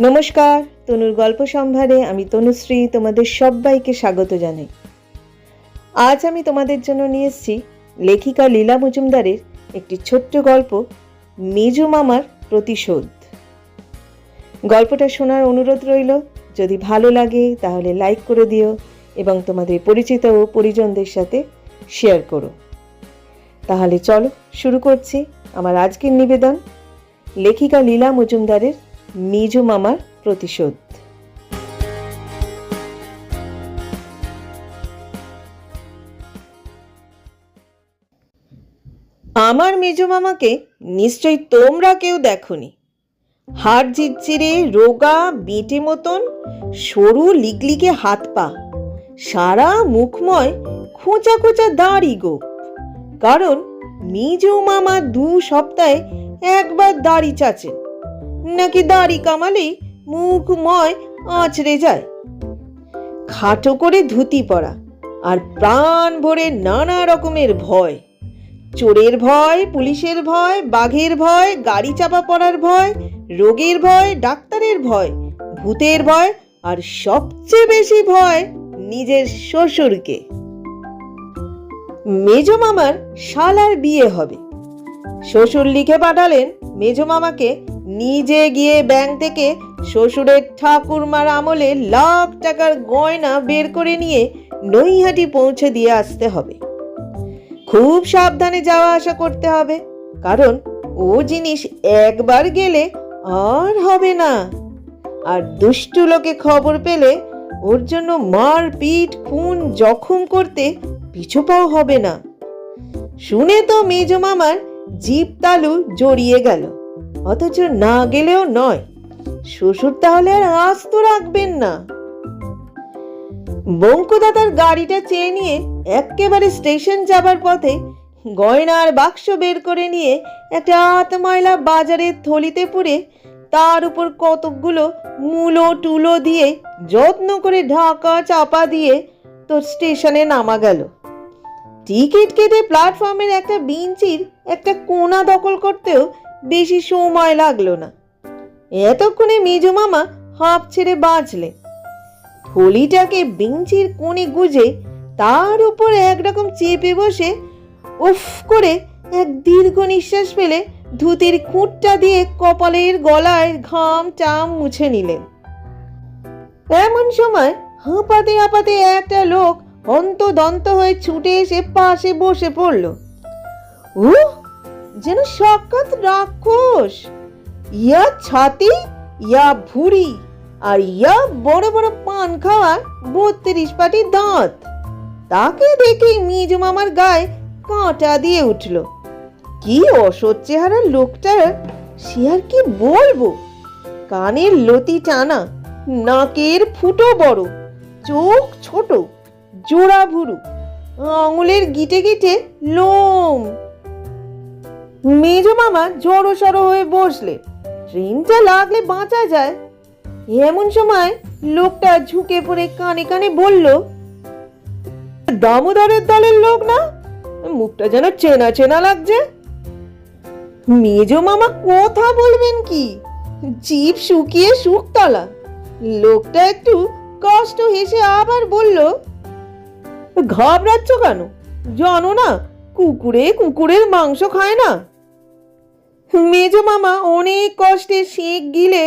নমস্কার, তনুর গল্প সম্ভারে আমি তনুশ্রী তোমাদের সবাইকে স্বাগত জানাই। আজ আমি তোমাদের জন্য নিয়ে এসেছি লেখিকা লীলা মজুমদারের একটি ছোট্ট গল্প, মেজো মামার প্রতিশোধ। গল্পটা শোনার অনুরোধ রইল, যদি ভালো লাগে তাহলে লাইক করে দিও এবং তোমাদের পরিচিত ও পরিজনদের সাথে শেয়ার করো। তাহলে চলো শুরু করছি আমার আজকের নিবেদন, লেখিকা লীলা মজুমদারের মিজু মামার প্রতিশোধ। আমার মেজো মামাকে নিশ্চয়ই তোমরা কেউ দেখনি। হাড় ঝিরঝিরে রোগা, বেটে মতন, সরু লিগলিগে হাত পা, সারা মুখময় খোঁচা খোঁচা দাড়ি গো কারণ মিজু মামা দু সপ্তাহে একবার দাড়ি চাচেন। নাকি দাড়ি কামালেই মুখময় আঁচড়ে যায়। খাটো করে ধুতি পরা আর প্রাণ ভরে নানা রকমের ভয়। চোরের ভয়, পুলিশের ভয়, বাঘের ভয়, গাড়ি চাপা পড়ার ভয়, রোগের ভয়, ডাক্তারের ভয়, ভূতের ভয় আর সবচেয়ে বেশি ভয় নিজের শ্বশুরকে। মেজো মামার শালার বিয়ে হবে। শ্বশুর লিখে পাঠালেন মেজো মামাকে নিজে গিয়ে ব্যাংক থেকে শ্বশুরের ঠাকুরমার আমলে লাখ টাকার গয়না বের করে নিয়ে নৈহাটি পৌঁছে দিয়ে আসতে হবে। খুব সাবধানে যাওয়া আসা করতে হবে, কারণ ও জিনিস একবার গেলে আর হবে না। আর দুষ্টু লোকে খবর পেলে ওর জন্য মার পিট খুন, জখম করতে পিছু পাও হবে না। শুনে তো মেজো মামার জিপ তালু জড়িয়ে গেল। অথচ না গেলেও নয়। শ্বশুর তাহলে আর আজ তো রাখবেন না। বঙ্কুদাদার গাড়িটা চেয়ে নিয়ে একেবারে স্টেশন যাবার পথে গয়নার বাক্স বের করে নিয়ে একটা আত ময়লা বাজারের থলিতে পুরে তার উপর কতকগুলো মূলো টুলো দিয়ে যত্ন করে ঢাকা চাপা দিয়ে তোর স্টেশনে নামা গেল। টিকিট কেটে প্ল্যাটফর্মের একটা বিঞ্চির একটা কোনা দখল করতেও বেশি সময় লাগল না। এতক্ষণে মেজো মামা হাঁপ ছেড়ে বাঁচলেন থলিটাকে বেঞ্চির কোণে গুজে তার উপর একরকম চেপে বসে উফ করে এক দীর্ঘ নিঃশ্বাস ফেলে ধুতির খুঁটটা দিয়ে কপালের গলায় ঘাম টাম মুছে নিলেন। এমন সময় হাঁপাতে হাঁপাতে একটা লোক হন্তদন্ত হয়ে ছুটে এসে পাশে বসে পড়ল। উহ! যেন সাক্ষাৎ রাক্ষস। ইয়া ছাতি, ইয়া ভুড়ি, আর ইয়া বড় বড় পান খাওয়া বত্রিশ পাটি দাঁত। তাকে দেখেই মেজ মামার গায়ে কাঁটা দিয়ে উঠল। কি অসৎ চেহারার লোকটা, সে আর কি বলব? কানের লতি টানা, নাকের ফুটো বড়, চোখ ছোট, জোড়া ভুরু, আঙুলের গিটে গিটে লোম। মেজ মামা জড়ো সড়ো হয়ে বসলে। ট্রেনটা লাগলে বাঁচা যায়। এমন সময় লোকটা ঝুঁকে পড়ে কানে কানে বলল, দামোদরের দলের লোক না? মুখটা যেন চেনা চেনা লাগছে। মেজ মামা কথা বলবেন কি? জিভ শুকিয়ে শুকতলা লোকটা একটু কষ্ট হেসে আবার বলল, ঘাবড়াচ্ছ কেন? জানো না, কুকুরে কুকুরের মাংস খায় না। মেজ মামা অনেক কষ্টে শেক গিলে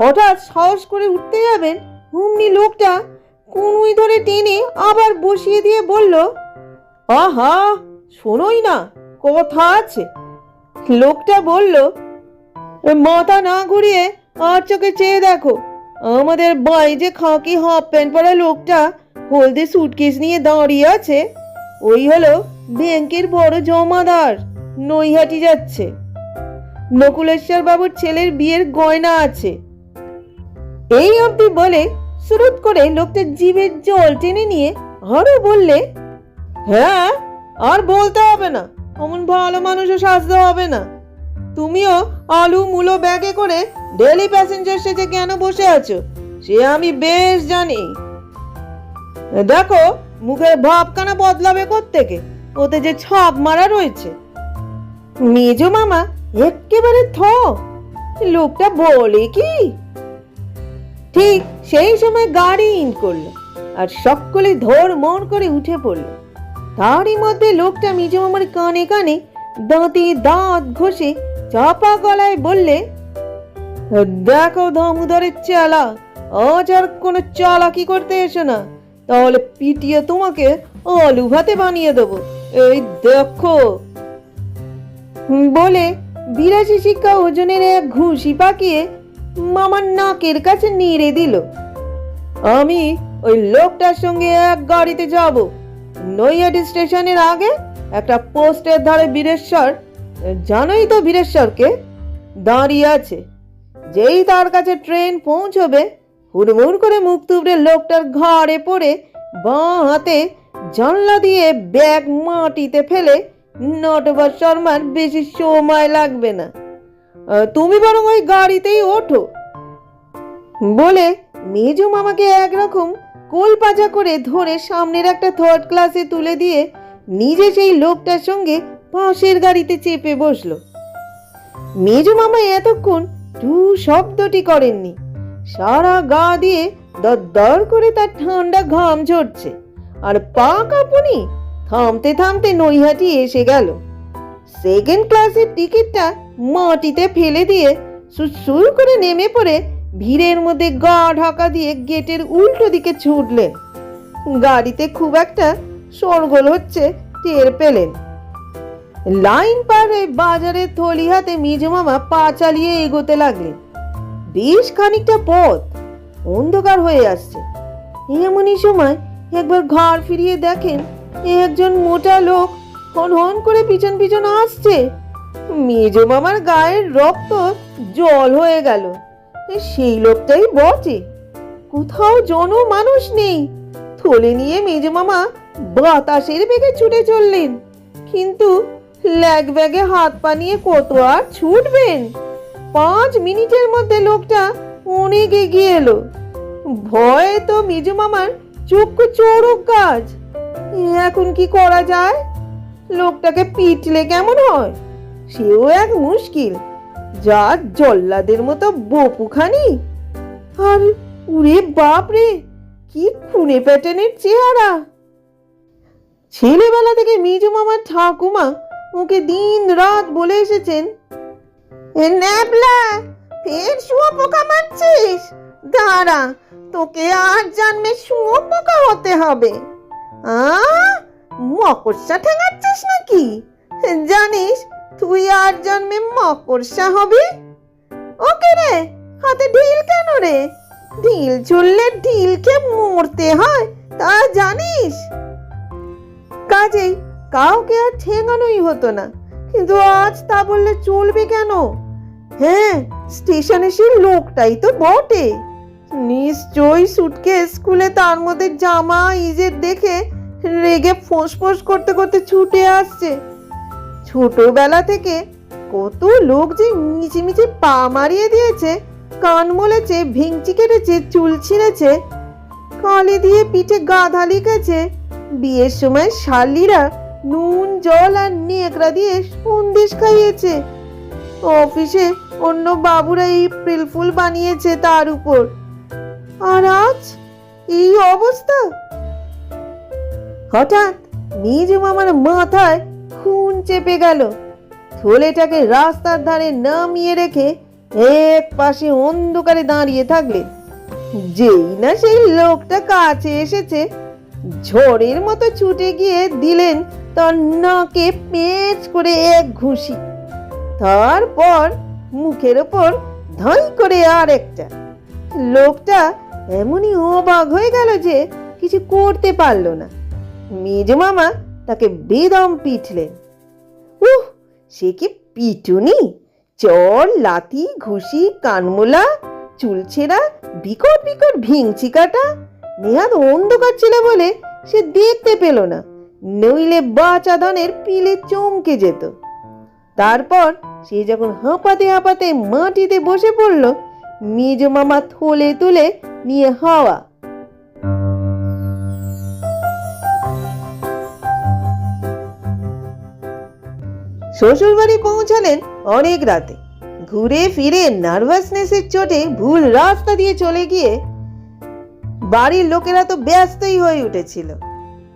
হঠাৎ সাহস করে উঠতে যাবেন, অমনি লোকটা কুনুই ধরে টেনে আবার বসিয়ে দিয়ে বলল, আহা, শোনোই না, কথা আছে। লোকটা বলল মাথা না ঘুরিয়ে আর চোখে চেয়ে দেখো, আমাদের বাই যে খাঁকি হাফ প্যান্ট পরা লোকটা হলদে সুটকেস নিয়ে দাঁড়িয়ে আছে, ওই হলো ব্যাংকের বড় জমাদার, নৈহাটি যাচ্ছে। নকুলেশ্বর বাবুর ছেলের বিয়ের গয়না আছে। এই অবধি বলে সুরুত করে লোকটা জিভের জল টেনে নিয়ে আরও বললে হ্যাঁ আর বলতে হবে না অমন ভালো মানুষও সাজতে হবে না। তুমিও আলু মুলো ব্যাগে করে ডেলি প্যাসেঞ্জার সেজে কেন বসে আছো, সে আমি বেশ জানি। দেখো, মুখের ভাবখানা বদলাবে থেকে ওতে যে ছাপ মারা রয়েছে। মেজো মামা একেবারে থ। লোকটা বলে কি? ঠিক সেই সময় গাড়ি ইন করল আর সকলে ধর মন করে উঠে পড়ল। তারই মধ্যে লোকটা মিজু মামার কানে কানে দাঁতে দাঁত ঘষে চাপা গলায় বললে, দেখো দামোদরের চালা, আজ আর কোনো চালাকি করতে এসো না, তাহলে পিটিয়ে তোমাকে আলু ভাতে বানিয়ে দেবো। এই দেখো। বলে বিরাশি শিক্ষা ওজনের এক ঘুষি পাকিয়ে মামার নাকের কাছে নেড়ে দিল। আমি ওই লোকটার সঙ্গে এক গাড়িতে যাব। নৈহাটি স্টেশনের আগে একটা পোস্টের ধারে বীরেশ্বর, জানোই তো বীরেশ্বরকে, দাঁড়িয়ে আছে। যেই তার কাছে ট্রেন পৌঁছবে, হুড়মুড় করে মুখ তুবড়ে লোকটার ঘাড়ে পড়ে বাঁ হাতে জানলা দিয়ে ব্যাগ মাটিতে ফেলে নটবর শর্মার বেশি সময় লাগবে না। তুমি বরং ওই গাড়িতেই ওঠো। বলে মেজো মামাকে একরকম কোল পাজা করে ধরে সামনের একটা থার্ড ক্লাসে তুলে দিয়ে নিজে সেই লোকটার সঙ্গে পাশের গাড়িতে চেপে বসল। মেজো মামা এতক্ষণ টু শব্দটি করেননি। সারা গা দিয়ে দর করে তার ঠান্ডা ঘাম ঝরছে। আর পা কাঁপুনি থামতে থামতে নৈহাটি এসে গেল। সেকেন্ড ক্লাসের টিকিটটা মাটিতে ফেলে দিয়ে সুর করে নেমে পড়ে ভিড়ের মধ্যে গা ঢাকা দিয়ে গেটের উল্টো দিকে ছুটলেন গাড়িতে খুব একটা সরগোল হচ্ছে টের পেলেন। লাইন পার হয়ে বাজারের থলি হাতে মামা পা চালিয়ে এগোতে লাগলেন। বেশ খানিকটা পথ অন্ধকার হয়ে আসছে। এমনই সময় একবার ঘাড় ফিরিয়ে দেখেন একজন মোটা লোক হন হন করে পিছন পিছন আসছে। মেজো মামার গায়ের রক্ত জল হয়ে গেল। সেই লোকটাই বটে। কোথাও জন মানুষ নেই। থলে নিয়ে মেজো মামা বাতাসের বেগে ছুটে চললেন। কিন্তু ল্যাগ ব্যাগে হাত পা নিয়ে কত আর ছুটবেন? পাঁচ মিনিটের মধ্যে লোকটা অনেক এগিয়ে এলো। ভয়ে তো মেজো মামার চক্ষু চোরক কাজ এখন কি করা যায়? লোকটাকে পিটলে কেমন হয়? সেও এক মুশকিল। যা জল্লাদের মতো বপুখানি আর উরে বাপ রে, কি খুনে প্যাটার্নের চেহারা। ছেলেবেলা থেকে মেজো মামার ঠাকুমা ওকে দিন রাত বলে এসেছেন ন্যাবলা ফের শুয়ো পোকা মারছিস? দাঁড়া, তোকে আর জন্মে শুয়ো পোকা হতে হবে। মকরসা ঠেঙাচ্ছিস নাকি? জানিস, তুই আর জন্মে মকরসা হবি? ওকে রে, হাতে ঢিল কেন রে? ঢিল চললে ঢিলকে মরতে হয়, তা জানিস? কাজেই কাউকে আর ঠেঙানোই হতো না। কিন্তু আজ তা বললে চলবে কেন? হ্যাঁ স্টেশনে সেই লোকটাই তো বটে। নিশ্চয়ই সুটকে স্কুলে তার মধ্যে জামা, ইজের দেখে রেগে ফোঁস ফোঁস করতে করতে ছুটে আসছে। ছোটবেলা থেকে কত লোক যে মিচিমিচি পা মারিয়ে দিয়েছে, কান মলেছে ভেঙচি কেটেছে, চুল ছিঁড়েছে, কালি দিয়ে পিঠে গাধা লিখেছে। বিয়ের সময় শালিরা নুন, জল আর নেকড়া দিয়ে সন্দেশ খাইয়েছে। অফিসে অন্য বাবুরা এই ফুল বানিয়েছে তার উপর। আর আজ এই অবস্থা? হঠাৎ নিজ মামার মাথায় খুন চেপে গেল। থলেটাকে রাস্তার ধারে নামিয়ে রেখে এক পাশে অন্ধকারে দাঁড়িয়ে থাকলেন যেই না সেই লোকটা কাছে এসেছে, ঝড়ের মতো ছুটে গিয়ে দিলেন তার নাকে পেঁচ করে এক ঘুষি। তারপর মুখের ওপর ধাই করে আর একটা। লোকটা এমনই অবাক হয়ে গেল যে কিছু করতে পারল না। মেজ মামা তাকে বেদম পিটলেন। উহ, সে কি পিটুনি? চর, লাথি, ঘুষি, কানমোলা চুলছেরা বিকট বিকট ভিংচি কাটা। নেহাত অন্ধকার ছিল বলে সে দেখতে পেল না, নইলে বাঁচা ধনের পিলে চমকে যেত। তারপর সে যখন হাঁপাতে হাঁপাতে মাটিতে বসে পড়ল মেজ মামা থলে তুলে নিয়ে হাওয়া শ্বশুরবাড়ি পৌঁছালেন অনেক রাতে। ঘুরে ফিরে নার্ভাসনেসের চোটে ভুল রাস্তা দিয়ে চলে গিয়ে বাড়ির লোকেরা তো ব্যস্তই হয়ে উঠেছিল।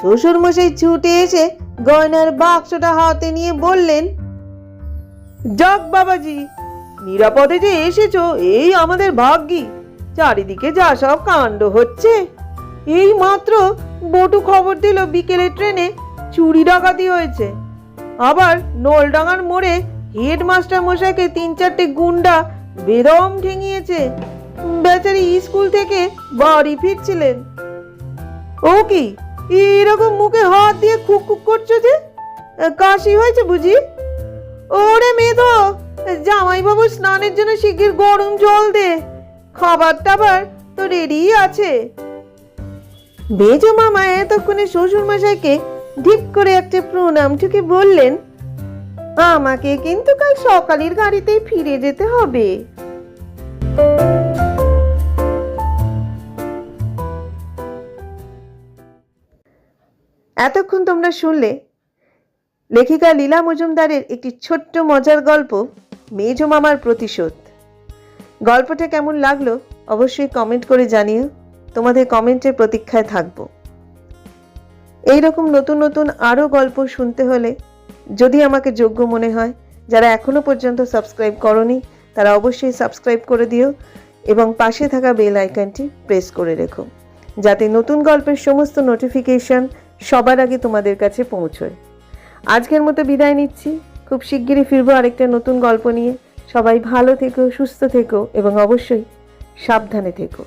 শ্বশুর মশাই ছুটে এসে গয়নার বাক্সটা হাতে নিয়ে বললেন, যাক বাবাজি, নিরাপদে যে এসেছ, এই আমাদের ভাগ্যি। চারিদিকে যা সব কাণ্ড হচ্ছে। এই মাত্র বটু খবর দিল বিকেলে ট্রেনে চুরি ডাকাতি হয়েছে। আবার নোলডাঙ্গার মোড়ে হেডমাস্টার মশাইকে তিন চারটে গুন্ডা বেদম ঠেঙিয়েছে। বেচারি স্কুল থেকে বাড়ি ফিরছিলেন। ও কি, এরকম মুখে হাত দিয়ে খুক খুক করছ যে? কাশি হয়েছে বুঝি? ওরে মেধো জামাইবাবু স্নানের জন্য শিগগির গরম জল দে। খাবার টাবার তো রেডি আছে। বেজো মামা, এতক্ষণে শ্বশুর মশাইকে ঢিপ করে একটা প্রণাম ঠুকে বললেন, আমাকে কিন্তু কাল সকালের গাড়িতেই ফিরে যেতে হবে। এতক্ষণ তোমরা শুনলে লেখিকা লীলা মজুমদারের একটি ছোট্ট মজার গল্প, মেজো মামার প্রতিশোধ। গল্পটা কেমন লাগল অবশ্যই কমেন্ট করে জানিও। তোমাদের কমেন্টের প্রতীক্ষায় থাকব। এই রকম নতুন নতুন আরও গল্প শুনতে হলে যদি আমাকে যোগ্য মনে হয়, যারা এখনও পর্যন্ত সাবস্ক্রাইব করনি, তারা অবশ্যই সাবস্ক্রাইব করে দিও এবং পাশে থাকা বেল আইকনটি প্রেস করে রেখো, যাতে নতুন গল্পের সমস্ত নোটিফিকেশন সবার আগে তোমাদের কাছে পৌঁছয়। আজকের মতো বিদায় নিচ্ছি। খুব শিগগিরই ফিরবো আরেকটা নতুন গল্প নিয়ে। সবাই ভালো থেকো, সুস্থ থেকো এবং অবশ্যই সাবধানে থেকো।